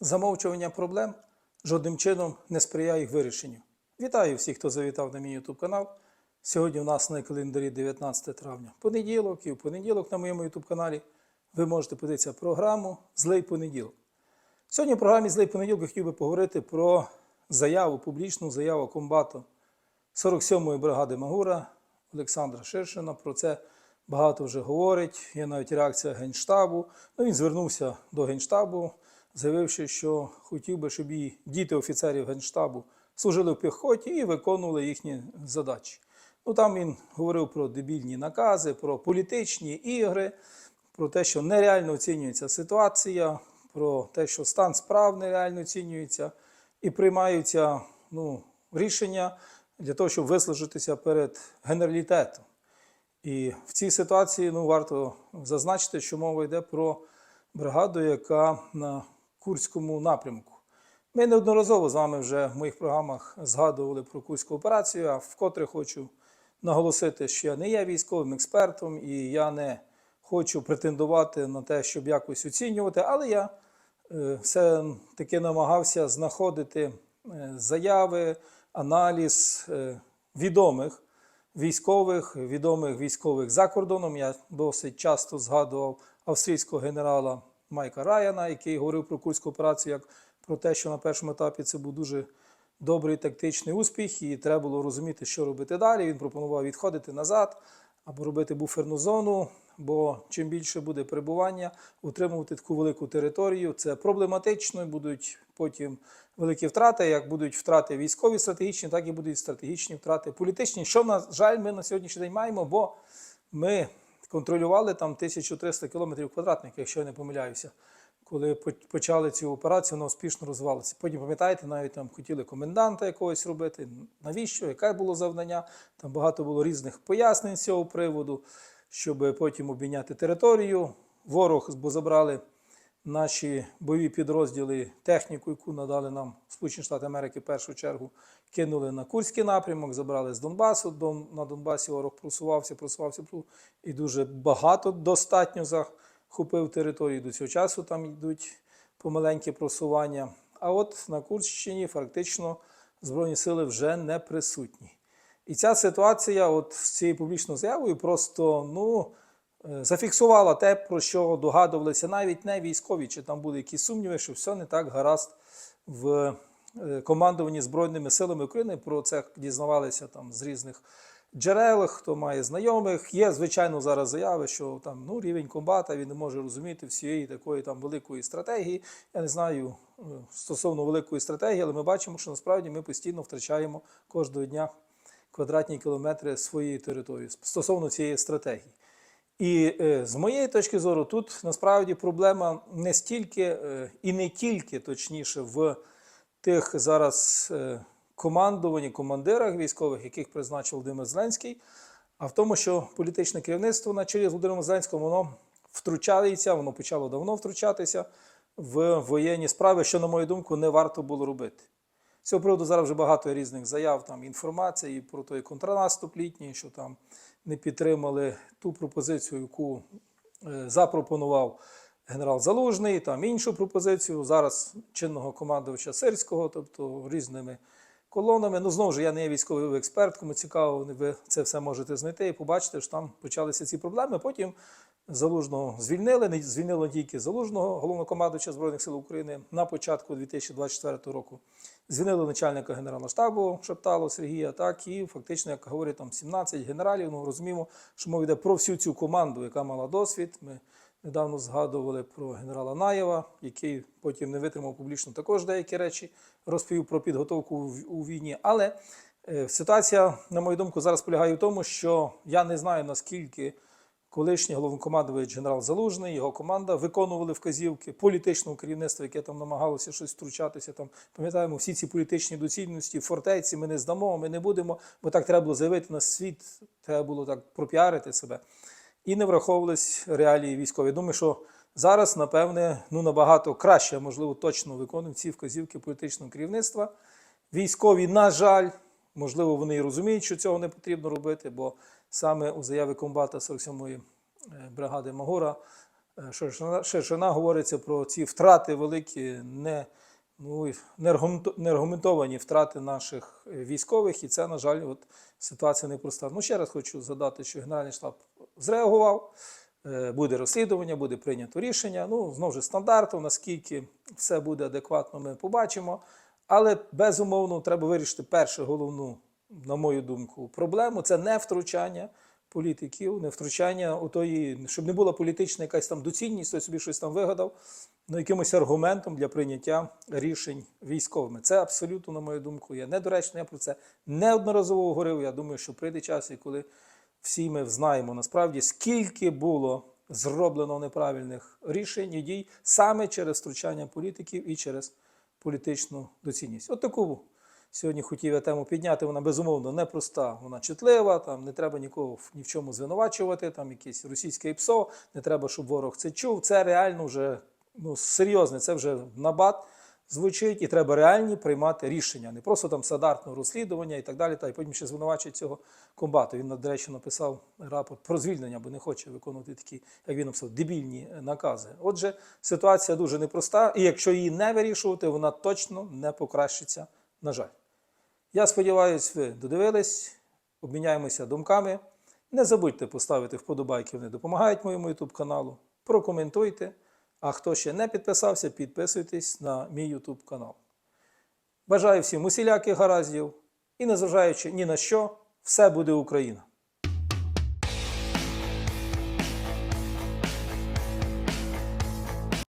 Замовчування проблем жодним чином не сприяє їх вирішенню. Вітаю всіх, хто завітав на мій YouTube канал. Сьогодні у нас на календарі 19 травня понеділок, і в понеділок на моєму YouTube каналі ви можете подивитися програму Злий понеділок. Сьогодні в програмі Злий понеділок я хотів би поговорити про заяву, публічну заяву комбату 47-ї бригади Магура Олександра Ширшина. Про це багато вже говорить. Є навіть реакція Генштабу. Ну, він звернувся до Генштабу, заявивши, що хотів би, щоб і діти офіцерів Генштабу служили в піхоті і виконували їхні задачі. Ну, там він говорив про дебільні накази, про політичні ігри, про те, що нереально оцінюється ситуація, про те, що стан справ нереально оцінюється, і приймаються ну, рішення для того, щоб вислужитися перед генералітетом. І в цій ситуації ну, варто зазначити, що мова йде про бригаду, яка на Курському напрямку. Ми неодноразово з вами вже в моїх програмах згадували про Курську операцію, а вкотре хочу наголосити, що я не є військовим експертом і я не хочу претендувати на те, щоб якось оцінювати, але я е, все-таки намагався знаходити е, заяви, аналіз е, відомих військових, відомих військових за кордоном. Я досить часто згадував австрійського генерала Майка Раяна, який говорив про Курську операцію як про те, що на першому етапі це був дуже добрий тактичний успіх, і треба було розуміти, що робити далі. Він пропонував відходити назад або робити буферну зону. Бо чим більше буде перебування, утримувати таку велику територію, це проблематично. і Будуть потім великі втрати. Як будуть втрати військові стратегічні, так і будуть стратегічні втрати політичні. Що на жаль, ми на сьогоднішній день маємо, бо ми контролювали там 1300 кілометрів квадратних, якщо я не помиляюся. Коли почали цю операцію, вона успішно розвалилася. Потім, пам'ятаєте, навіть там хотіли коменданта якогось робити. Навіщо? Яке було завдання? Там багато було різних пояснень з цього приводу, щоб потім обійняти територію. Ворог, бо забрали наші бойові підрозділи, техніку, яку надали нам Сполучені Штати Америки в першу чергу, кинули на Курський напрямок, забрали з Донбасу. Дон, на Донбасі ворог просувався, просувався і дуже багато достатньо захопив територію. До цього часу там йдуть помаленькі просування. А от на Курщині фактично Збройні сили вже не присутні. І ця ситуація, от з цією публічною заявою, просто ну, зафіксувала те, про що догадувалися навіть не військові, чи там були якісь сумніви, що все не так гаразд в командуванні Збройними силами України. Про це дізнавалися там з різних джерел, хто має знайомих. Є, звичайно, зараз заяви, що там ну, рівень комбата він не може розуміти всієї такої там великої стратегії. Я не знаю стосовно великої стратегії, але ми бачимо, що насправді ми постійно втрачаємо кожного дня квадратні кілометри своєї території стосовно цієї стратегії. І е, з моєї точки зору, тут насправді проблема не стільки е, і не тільки точніше в тих зараз е, командуванні, командирах військових, яких призначив Володимир Зеленський, а в тому, що політичне керівництво на чолі з Володимиром Зеленським воно втручається, воно почало давно втручатися в воєнні справи, що, на мою думку, не варто було робити. Цього приводу зараз вже багато різних заяв, там інформації про той контрнаступ літній, що там не підтримали ту пропозицію, яку е, запропонував генерал Залужний, там іншу пропозицію зараз чинного командувача Сирського, тобто різними колонами. Ну, знову ж я не є військовий експерт, кому цікаво, ви це все можете знайти і побачити, що там почалися ці проблеми. Потім Залужного звільнили, не звільнили тільки Залужного, головнокомандуюча Збройних сил України на початку 2024 року. Звільнили начальника генерального штабу Шептало Сергія, так і фактично, як говорять, там 17 генералів. Ну розуміємо, що мова йде про всю цю команду, яка мала досвід. Ми недавно згадували про генерала Наєва, який потім не витримав публічно також деякі речі, розповів про підготовку у війні. Але е, ситуація, на мою думку, зараз полягає в тому, що я не знаю наскільки колишній головнокомандувач генерал Залужний, його команда виконували вказівки політичного керівництва, яке там намагалося щось втручатися. Там пам'ятаємо всі ці політичні доцільності, фортеці. Ми не здамо, ми не будемо, бо так треба було заявити на світ, треба було так пропіарити себе. І не враховувались реалії військові. Думаю, що зараз, напевне, ну набагато краще, можливо, точно виконують ці вказівки політичного керівництва. Військові, на жаль, можливо, вони і розуміють, що цього не потрібно робити, бо саме у заяві комбата 47-ї бригади Магора е, Шершина, Шершина говориться про ці втрати великі, не, ну, і не аргументу- не аргументовані втрати наших е, військових, і це, на жаль, от, ситуація непроста. Ну, ще раз хочу задати, що Генеральний штаб зреагував, е, буде розслідування, буде прийнято рішення. Ну, знову ж стандартом, наскільки все буде адекватно, ми побачимо. Але безумовно треба вирішити першу головну, на мою думку, проблему це не втручання політиків, не втручання у тої, щоб не була політична якась там доцільність, хтось собі щось там вигадав, ну якимось аргументом для прийняття рішень військовими. Це абсолютно, на мою думку, є недоречно. Я про це неодноразово говорив. Я думаю, що прийде час, і коли всі ми знаємо насправді, скільки було зроблено неправильних рішень і дій саме через втручання політиків і через політичну доцільність. От таку сьогодні хотів я тему підняти. Вона безумовно непроста, вона чутлива. Там не треба нікого ні в чому звинувачувати. Там якесь російське ПСО, не треба, щоб ворог це чув. Це реально вже ну, серйозне, це вже набат звучить, і треба реальні приймати рішення, не просто там стандартного розслідування і так далі. Та й потім ще звинувачують цього комбату. Він, до речі, написав рапорт про звільнення, бо не хоче виконувати такі, як він написав, дебільні накази. Отже, ситуація дуже непроста, і якщо її не вирішувати, вона точно не покращиться, на жаль. Я сподіваюся, ви додивились, обміняємося думками. Не забудьте поставити вподобайки, вони допомагають моєму YouTube каналу. Прокоментуйте. А хто ще не підписався, підписуйтесь на мій YouTube канал. Бажаю всім усіляких гараздів і, незважаючи ні на що, все буде Україна!